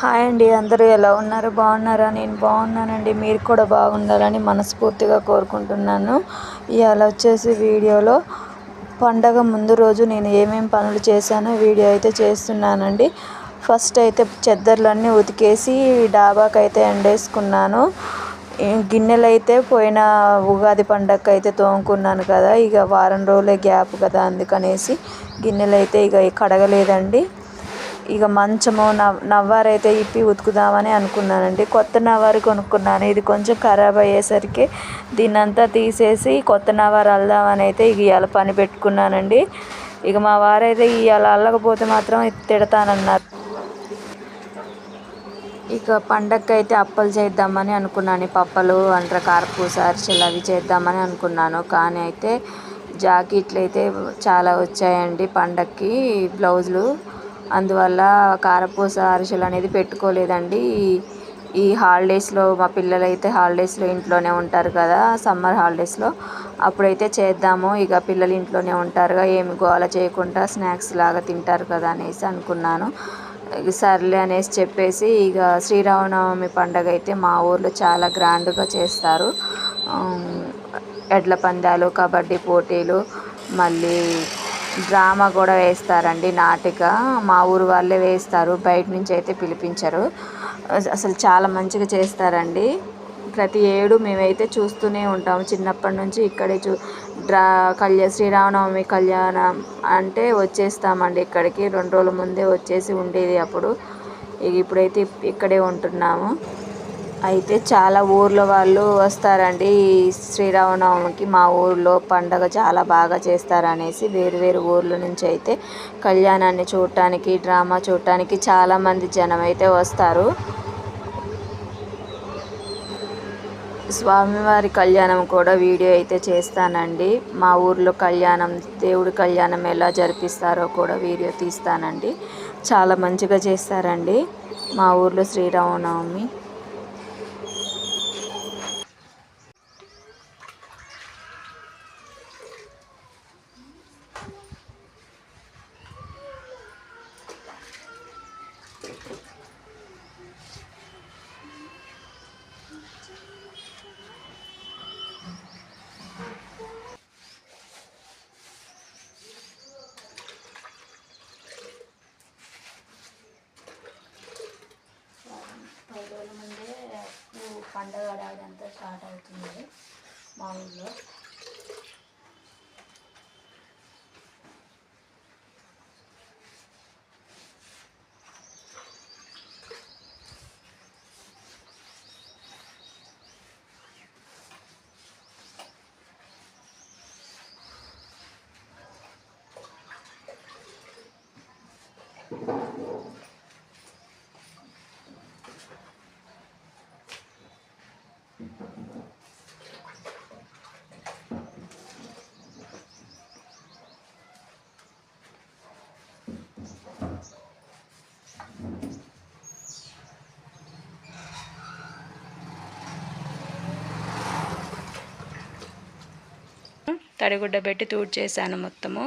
Hi అండి అందరూ ఎలా ఉన్నారు? బాగున్నారా? నేను బాగున్నానండి. మీరు కూడా బాగుండాలని మనస్ఫూర్తిగా కోరుకుంటున్నాను. ఇవాళ వచ్చేసి వీడియోలో పండగ ముందు రోజు నేను ఏమేమి పనులు చేశానో వీడియో అయితే చేస్తున్నానండి. ఫస్ట్ అయితే చెద్దర్లన్నీ ఉతికేసి డాబాకైతే ఎండేసుకున్నాను. గిన్నెలు అయితే పోయిన ఉగాది పండగకి అయితే తోముకున్నాను కదా ఇక వారం రోజులే గ్యాప్ కదా అందుకనేసి గిన్నెలు అయితే ఇక కడగలేదండి. ఇక మంచము నవ్ నవ్వారైతే ఇప్పి ఉతుకుదామని అనుకున్నానండి. కొత్త నవ్వారు కొనుక్కున్నాను. ఇది కొంచెం ఖరాబ్ అయ్యేసరికి దీన్ని అంతా తీసేసి కొత్త నవ్వారు అల్దామని అయితే ఇక ఇవాళ పని పెట్టుకున్నానండి. ఇక మా వారైతే ఇవాళ అల్లకపోతే మాత్రం తిడతానన్నారు. ఇక పండగకి అయితే అప్పలు చేద్దామని అనుకున్నాను. పప్పలు అంటారు కారపూస అరిసెలు అవి చేద్దామని అనుకున్నాను. కానీ అయితే జాకెట్లు అయితే చాలా వచ్చాయండి పండక్కి. బ్లౌజులు అందువల్ల కారపూస అరిసెలు అనేది పెట్టుకోలేదండి. ఈ హాలిడేస్లో మా పిల్లలు అయితే హాలిడేస్లో ఇంట్లోనే ఉంటారు కదా సమ్మర్ హాలిడేస్లో. అప్పుడైతే చేద్దాము ఇక పిల్లలు ఇంట్లోనే ఉంటారుగా ఏమి గోల చేయకుండా స్నాక్స్ లాగా తింటారు కదా అనేసి అనుకున్నాను. సర్లే అనేసి చెప్పేసి ఇక శ్రీరామనవమి పండగ అయితే మా ఊర్లో చాలా గ్రాండ్గా చేస్తారు. ఎడ్ల పందాలు కబడ్డీ పోటీలు మళ్ళీ డ్రామా కూడా వేస్తారండి నాటిక. మా ఊరు వాళ్ళే వేస్తారు బయట నుంచి అయితే పిలిపించరు. అసలు చాలా మంచిగా చేస్తారండి. ప్రతి ఏడు మేమైతే చూస్తూనే ఉంటాము. చిన్నప్పటి నుంచి ఇక్కడే చూ డ్రా కళ్యాణ శ్రీరామనవమి కళ్యాణం అంటే వచ్చేస్తామండి ఇక్కడికి. రెండు రోజుల ముందే వచ్చేసి ఉండేది అప్పుడు. ఇప్పుడైతే ఇక్కడే ఉంటున్నాము. అయితే చాలా ఊర్ల వాళ్ళు వస్తారండి. శ్రీరామనవమికి మా ఊర్లో పండగ చాలా బాగా చేస్తారనేసి వేరు వేరు ఊర్ల నుంచి అయితే కళ్యాణాన్ని చూడటానికి డ్రామా చూడటానికి చాలామంది జనం అయితే వస్తారు. స్వామివారి కళ్యాణం కూడా వీడియో అయితే చేస్తానండి. మా ఊర్లో కళ్యాణం దేవుడి కళ్యాణం ఎలా జరిపిస్తారో కూడా వీడియో తీస్తానండి. చాలా మంచిగా చేస్తారండి మా ఊర్లో శ్రీరామనవమి. స్టార్ట్ అవుతుంది మా ఊళ్ళో తడిగుడ్డ పెట్టి తూడ్ చేశాను మొత్తము.